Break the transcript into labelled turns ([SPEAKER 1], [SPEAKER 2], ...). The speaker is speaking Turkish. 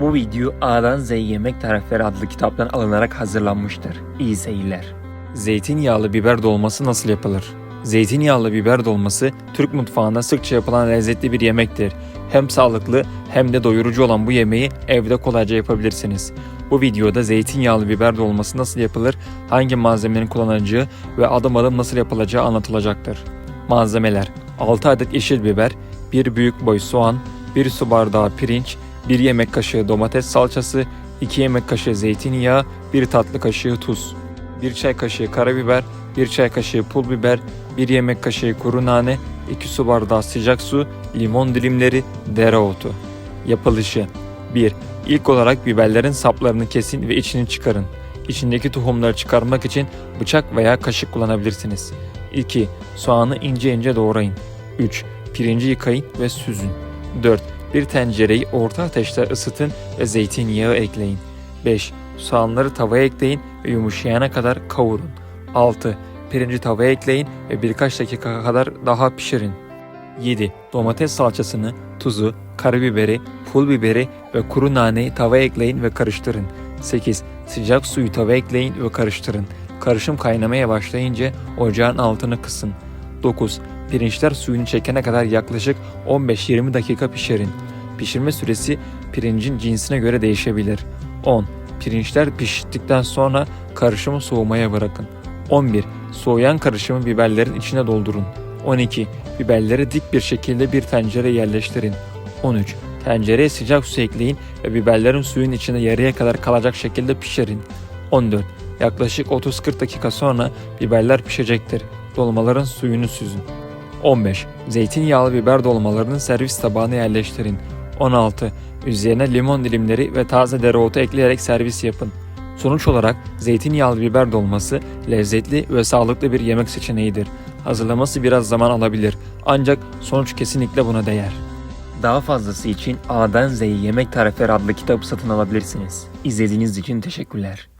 [SPEAKER 1] Bu video A'dan Z'ye Yemek Tarifleri adlı kitaptan alınarak hazırlanmıştır. İyi seyirler. Zeytinyağlı biber dolması nasıl yapılır? Zeytinyağlı biber dolması Türk mutfağında sıkça yapılan lezzetli bir yemektir. Hem sağlıklı hem de doyurucu olan bu yemeği evde kolayca yapabilirsiniz. Bu videoda zeytinyağlı biber dolması nasıl yapılır, hangi malzemelerin kullanılacağı ve adım adım nasıl yapılacağı anlatılacaktır. Malzemeler 6 adet yeşil biber, 1 büyük boy soğan, 1 su bardağı pirinç, 1 yemek kaşığı domates salçası, 2 yemek kaşığı zeytinyağı, 1 tatlı kaşığı tuz, 1 çay kaşığı karabiber, 1 çay kaşığı pul biber, 1 yemek kaşığı kuru nane, 2 su bardağı sıcak su, limon dilimleri, dereotu. Yapılışı 1. İlk olarak biberlerin saplarını kesin ve içini çıkarın. İçindeki tohumları çıkarmak için bıçak veya kaşık kullanabilirsiniz. 2. Soğanı ince ince doğrayın. 3. Pirinci yıkayın ve süzün. 4. Bir tencereyi orta ateşte ısıtın ve zeytinyağı ekleyin. 5. Soğanları tavaya ekleyin ve yumuşayana kadar kavurun. 6. Pirinci tavaya ekleyin ve birkaç dakika kadar daha pişirin. 7. Domates salçasını, tuzu, karabiberi, pul biberi ve kuru naneyi tavaya ekleyin ve karıştırın. 8. Sıcak suyu tavaya ekleyin ve karıştırın. Karışım kaynamaya başlayınca ocağın altını kısın. 9. Pirinçler suyunu çekene kadar yaklaşık 15-20 dakika pişirin. Pişirme süresi pirincin cinsine göre değişebilir. 10. Pirinçler piştikten sonra karışımı soğumaya bırakın. 11. Soğuyan karışımı biberlerin içine doldurun. 12. Biberleri dik bir şekilde bir tencereye yerleştirin. 13. Tencereye sıcak su ekleyin ve biberlerin suyun içinde yarıya kadar kalacak şekilde pişirin. 14. Yaklaşık 30-40 dakika sonra biberler pişecektir. Dolmaların suyunu süzün. 15. Zeytinyağlı biber dolmalarını servis tabağına yerleştirin. 16. Üzerine limon dilimleri ve taze dereotu ekleyerek servis yapın. Sonuç olarak zeytinyağlı biber dolması lezzetli ve sağlıklı bir yemek seçeneğidir. Hazırlaması biraz zaman alabilir ancak sonuç kesinlikle buna değer. Daha fazlası için A'dan Z'ye Yemek Tarifleri adlı kitabı satın alabilirsiniz. İzlediğiniz için teşekkürler.